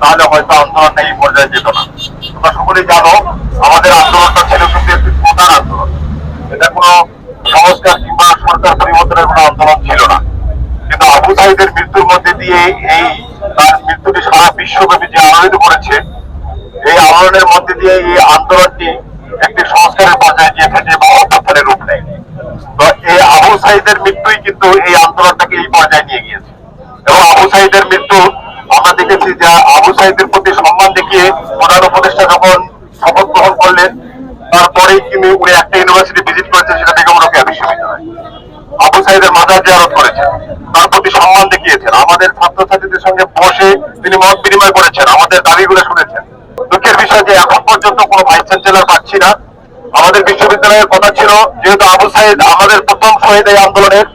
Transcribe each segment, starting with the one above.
তাহলে হয়তো আন্দোলনটা এই পর্যায়ে যেত না। তোমরা সকলেই জানো, আমাদের আন্দোলনটা ছিল কিন্তু একটি প্রধান আন্দোলন। এটা কোনো সংস্কার কিংবা সরকার পরিবর্তনের কোনো আন্দোলন ছিল না। কিন্তু আবু সাইদের মৃত্যুর মধ্যে দিয়ে এই তার মৃত্যুটি সারা বিশ্বব্যাপী যে আলোড়িত করেছে, এই আন্দোলনের মধ্যে দিয়ে এই আন্দোলনটি একটি সংস্কারের পর্যায়ে গিয়ে থেকে এবং অভ্যুত্থানের রূপ নেয়। তো এই আবু সাইদের মৃত্যুই কিন্তু এই আন্দোলনটাকে এই পর্যায়ে নিয়ে গিয়েছে এবং আবু সাইদের মৃত্যু আমরা দেখেছি যে আবু সাইদের প্রতি সম্মান দেখিয়ে প্রধান উপদেষ্টা যখন শপথ গ্রহণ করলেন, তারপরেই তিনি উনি একটা ইউনিভার্সিটি ভিজিট করেছেন, সেটা বেগম রোকেয়া বিশ্ববিদ্যালয় আবু সাইদের মাজার জিয়ারত করেছেন, তার প্রতি সম্মান দেখিয়েছেন, আমাদের ছাত্রছাত্রীদের সঙ্গে বসে তিনি মত বিনিময় করেছেন, আমাদের দাবিগুলো শুনেছেন। দুঃখের বিষয় যে এখন পর্যন্ত কোনো ভাইস চ্যান্সেলর পাচ্ছি না। আমাদের বিশ্ববিদ্যালয়ের কথা ছিল, যেহেতু আবু সাইদ আমাদের প্রথম শহীদ এই আন্দোলনের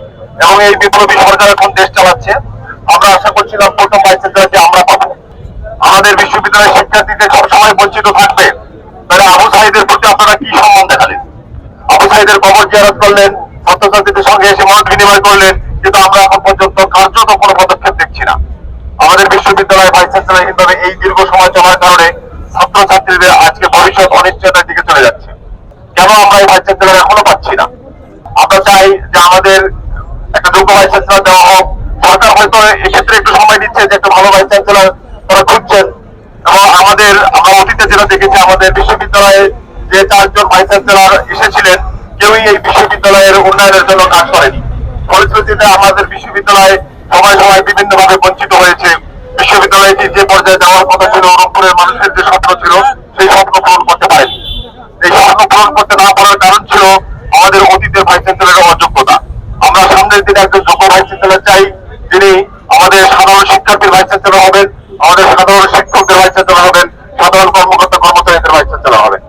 এবং এই বিপ্লবী সরকার এখন দেশ চালাচ্ছে। আমরা আশা করছিলাম প্রথম ভাইস চ্যান্সেলরকে আমরা পাবো। আমাদের বিশ্ববিদ্যালয়ের শিক্ষার্থীদের সবসময় বঞ্চিত থাকবে। তাহলে আবু সাইদের প্রতি আপনারা কি সম্মান দেখালেন? আবু সাইদের কবর জিয়ারত করলেন, ছাত্রছাত্রীদের সঙ্গে এসে মত বিনিময় করলেন, কিন্তু আমরা এখন পর্যন্ত কার্যত কোনো পদক্ষেপ দেখছি না। আমাদের বিশ্ববিদ্যালয় ভাইস চ্যান্সেলর হিসেবে এই দীর্ঘ সময় চলার কারণে ছাত্রছাত্রীদের আজকে ভবিষ্যৎ অনিশ্চয়তার দিকে চলে যাচ্ছে। কেন আমরা এই ভাইস চ্যান্সেলর এখনও পাচ্ছি না? আমরা চাই যে আমাদের একটা যোগ্য ভাইস চ্যান্সেলর দেওয়া হোক। সরকার হয়তো এক্ষেত্রে একটু সময় দিচ্ছে যে একটা ভালো ভাইস চ্যান্সেলর তারা খুঁজছেন। এবং আমাদের, আমরা অতীতে যেটা দেখেছি, আমাদের বিশ্ববিদ্যালয়ে যে চারজন ভাইস চ্যান্সেলর এসেছিলেন, কেউই এই বিশ্ববিদ্যালয়ের উন্নয়নের জন্য কাজ করেনি। ফলশ্রুতিতে আমাদের বিশ্ববিদ্যালয় সময় সময় বিভিন্ন ভাবে বঞ্চিত হয়েছে। বিশ্ববিদ্যালয়টি যে পর্যায়ে যাওয়ার কথা ছিল, রংপুরের মানুষের যে স্বপ্ন ছিল, সেই স্বপ্ন পূরণ করতে পারেনি। এই স্বপ্ন পূরণ করতে না পারার কারণ ছিল আমাদের অতীতের ভাইস চ্যান্সেলরের অযোগ্যতা। আমরা সামনের দিনে একজন যোগ্য ভাইস চ্যান্সেলর চাই, যিনি আমাদের সাধারণ শিক্ষার্থীর ভাইস চ্যান্সেলর হবেন। আমাদের সাধারণ হবে।